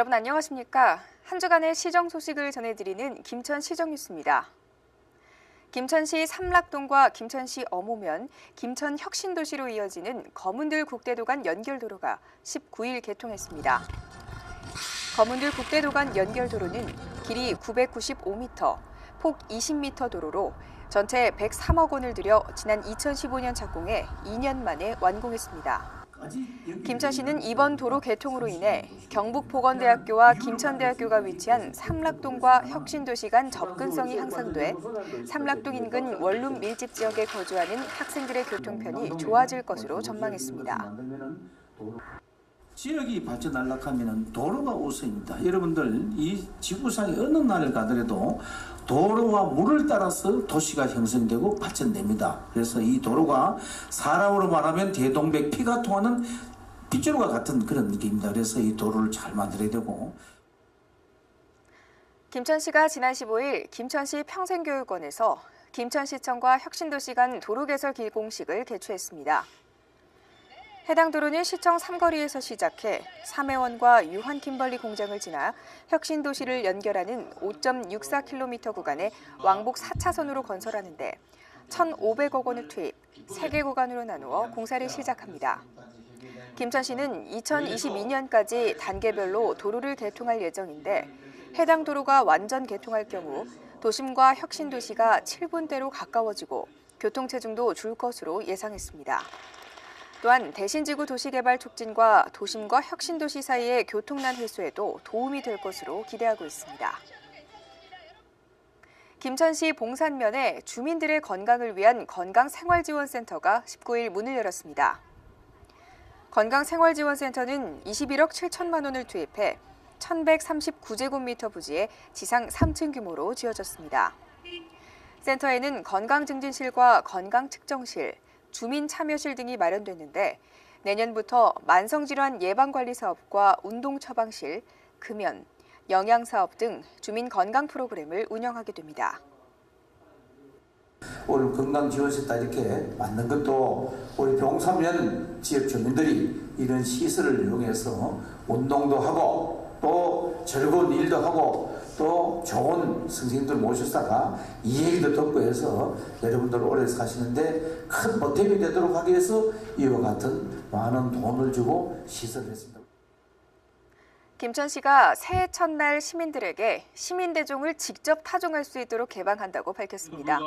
여러분 안녕하십니까? 한 주간의 시정 소식을 전해드리는 김천 시정 뉴스입니다. 김천시 삼락동과 김천시 어모면, 김천 혁신도시로 이어지는 검은들 국대도 간 연결도로가 19일 개통했습니다. 검은들 국대도 간 연결도로는 길이 995m, 폭 20m 도로로 전체 103억 원을 들여 지난 2015년 착공해 2년 만에 완공했습니다. 김천시는 이번 도로 개통으로 인해 경북보건대학교와 김천대학교가 위치한 삼락동과 혁신도시 간 접근성이 향상돼 삼락동 인근 원룸 밀집 지역에 거주하는 학생들의 교통편이 좋아질 것으로 전망했습니다. 지역이 발전하려고 하면 도로가 우선입니다. 여러분들 이 지구상의 어느 나라를 가더라도 도로와 물을 따라서 도시가 형성되고 발전됩니다. 그래서 이 도로가 사람으로 말하면 대동백 피가 통하는 빗줄과 같은 그런 느낌입니다. 그래서 이 도로를 잘 만들어야 되고 김천시가 지난 15일 김천시 평생교육원에서 김천시청과 혁신도시 간 도로 개설 기공식을 개최했습니다. 해당 도로는 시청 삼거리에서 시작해 삼해원과 유한 킴벌리 공장을 지나 혁신 도시를 연결하는 5.64km 구간의 왕복 4차선으로 건설하는데 1,500억 원을 투입, 3개 구간으로 나누어 공사를 시작합니다. 김천시는 2022년까지 단계별로 도로를 개통할 예정인데 해당 도로가 완전 개통할 경우 도심과 혁신 도시가 7분대로 가까워지고 교통체증도 줄 것으로 예상했습니다. 또한 대신지구 도시개발 촉진과 도심과 혁신도시 사이의 교통난 해소에도 도움이 될 것으로 기대하고 있습니다. 김천시 봉산면에 주민들의 건강을 위한 건강생활지원센터가 19일 문을 열었습니다. 건강생활지원센터는 21억 7천만 원을 투입해 1,139제곱미터 부지에 지상 3층 규모로 지어졌습니다. 센터에는 건강증진실과 건강측정실, 주민 참여실 등이 마련됐는데 내년부터 만성질환 예방관리 사업과 운동 처방실, 금연, 영양 사업 등 주민 건강 프로그램을 운영하게 됩니다. 오늘 건강지원센터 이렇게 만든 것도 우리 병사면 지역 주민들이 이런 시설을 이용해서 운동도 하고 또 즐거운 일도 하고 또 좋은 선생님들 모셨다가 이 얘기도 듣고 해서 여러분들 오래 사시는데 큰 보탬이 되도록 하기 위해서 이와 같은 많은 돈을 주고 시설을 했습니다. 김천 시가 새해 첫날 시민들에게 시민대종을 직접 타종할 수 있도록 개방한다고 밝혔습니다.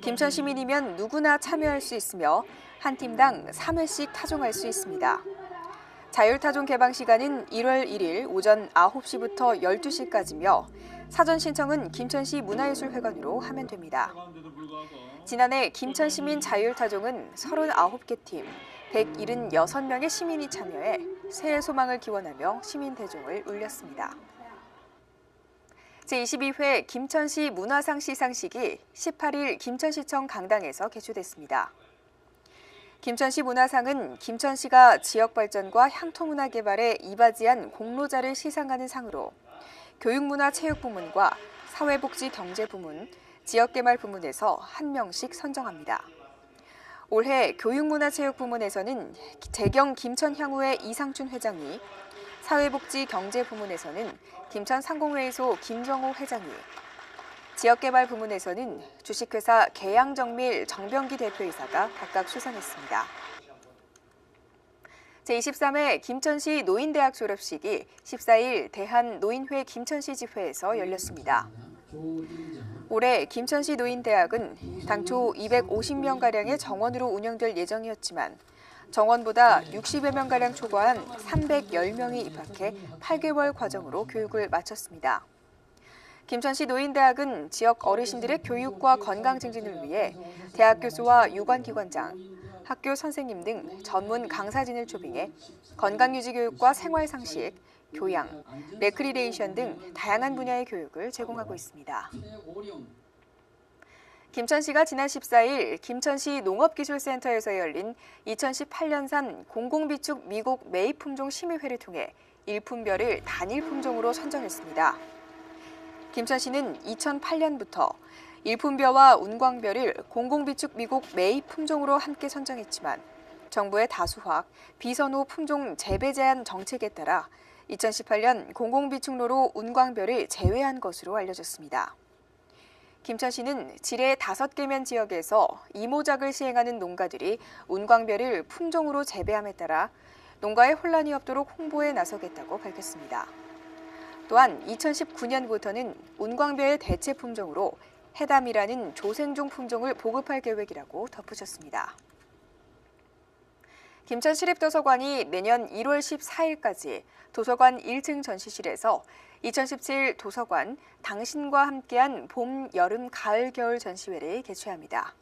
김천 시민이면 누구나 참여할 수 있으며 한 팀당 3회씩 타종할 수 있습니다. 자율타종 개방 시간은 1월 1일 오전 9시부터 12시까지며 사전 신청은 김천시 문화예술회관으로 하면 됩니다. 지난해 김천 시민 자율타종은 39개 팀, 176명의 시민이 참여해 새해 소망을 기원하며 시민 대종을 울렸습니다. 제22회 김천시 문화상 시상식이 18일 김천시청 강당에서 개최됐습니다. 김천시 문화상은 김천시가 지역 발전과 향토문화 개발에 이바지한 공로자를 시상하는 상으로 교육문화체육부문과 사회복지경제부문, 지역개발부문에서 한 명씩 선정합니다. 올해 교육문화체육부문에서는 재경 김천향후의 이상춘 회장이, 사회복지경제부문에서는 김천상공회의소 김정호 회장이, 지역개발 부문에서는 주식회사 계양정밀 정병기 대표이사가 각각 수상했습니다. 제23회 김천시 노인대학 졸업식이 14일 대한노인회 김천시 집회에서 열렸습니다. 올해 김천시 노인대학은 당초 250명가량의 정원으로 운영될 예정이었지만 정원보다 60여 명가량 초과한 310명이 입학해 8개월 과정으로 교육을 마쳤습니다. 김천시 노인대학은 지역 어르신들의 교육과 건강 증진을 위해 대학 교수와 유관기관장, 학교 선생님 등 전문 강사진을 초빙해 건강유지 교육과 생활 상식, 교양, 레크리레이션 등 다양한 분야의 교육을 제공하고 있습니다. 김천시가 지난 14일 김천시 농업기술센터에서 열린 2018년산 공공비축 미국 매입 품종 심의회를 통해 일품별을 단일 품종으로 선정했습니다. 김천시는 2008년부터 일품벼와 운광벼를 공공비축 미국 매입 품종으로 함께 선정했지만 정부의 다수확, 비선호 품종 재배 제한 정책에 따라 2018년 공공비축로로 운광별을 제외한 것으로 알려졌습니다. 김천시는 지뢰 5개면 지역에서 이모작을 시행하는 농가들이 운광별을 품종으로 재배함에 따라 농가에 혼란이 없도록 홍보에 나서겠다고 밝혔습니다. 또한 2019년부터는 운광별 대체 품종으로 해담이라는 조생종 품종을 보급할 계획이라고 덧붙였습니다. 김천 시립도서관이 내년 1월 14일까지 도서관 1층 전시실에서 2017 도서관 당신과 함께한 봄, 여름, 가을, 겨울 전시회를 개최합니다.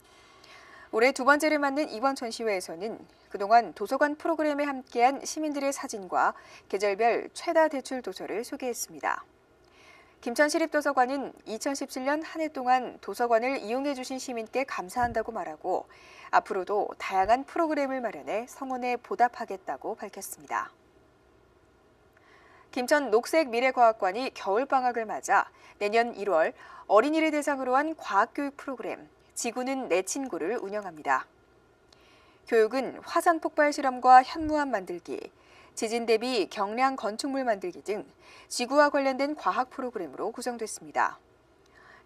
올해 두 번째를 맞는 이번 전시회에서는 그동안 도서관 프로그램에 함께한 시민들의 사진과 계절별 최다 대출 도서를 소개했습니다. 김천시립도서관은 2017년 한 해 동안 도서관을 이용해 주신 시민께 감사한다고 말하고 앞으로도 다양한 프로그램을 마련해 성원에 보답하겠다고 밝혔습니다. 김천 녹색미래과학관이 겨울방학을 맞아 내년 1월 어린이를 대상으로 한 과학교육 프로그램 지구는 내 친구를 운영합니다. 교육은 화산 폭발 실험과 현무암 만들기, 지진 대비 경량 건축물 만들기 등 지구와 관련된 과학 프로그램으로 구성됐습니다.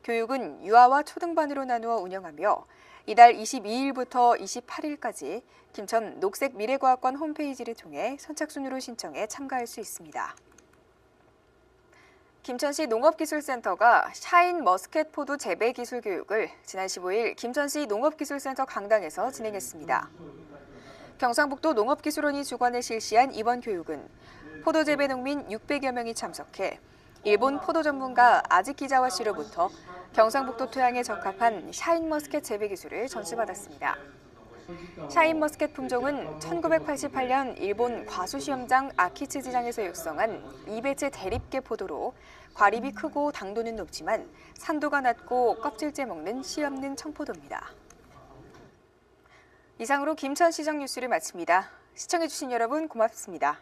교육은 유아와 초등반으로 나누어 운영하며 이달 22일부터 28일까지 김천 녹색 미래과학관 홈페이지를 통해 선착순으로 신청해 참가할 수 있습니다. 김천시 농업기술센터가 샤인 머스켓 포도 재배 기술 교육을 지난 15일 김천시 농업기술센터 강당에서 진행했습니다. 경상북도 농업기술원이 주관해 실시한 이번 교육은 포도 재배 농민 600여 명이 참석해 일본 포도 전문가 아즈키자와 씨로부터 경상북도 토양에 적합한 샤인 머스켓 재배 기술을 전수받았습니다. 샤인 머스켓 품종은 1988년 일본 과수시험장 아키츠지장에서 육성한 이배체 대립계 포도로 과립이 크고 당도는 높지만 산도가 낮고 껍질째 먹는 씨 없는 청포도입니다. 이상으로 김천 시장 뉴스를 마칩니다. 시청해주신 여러분 고맙습니다.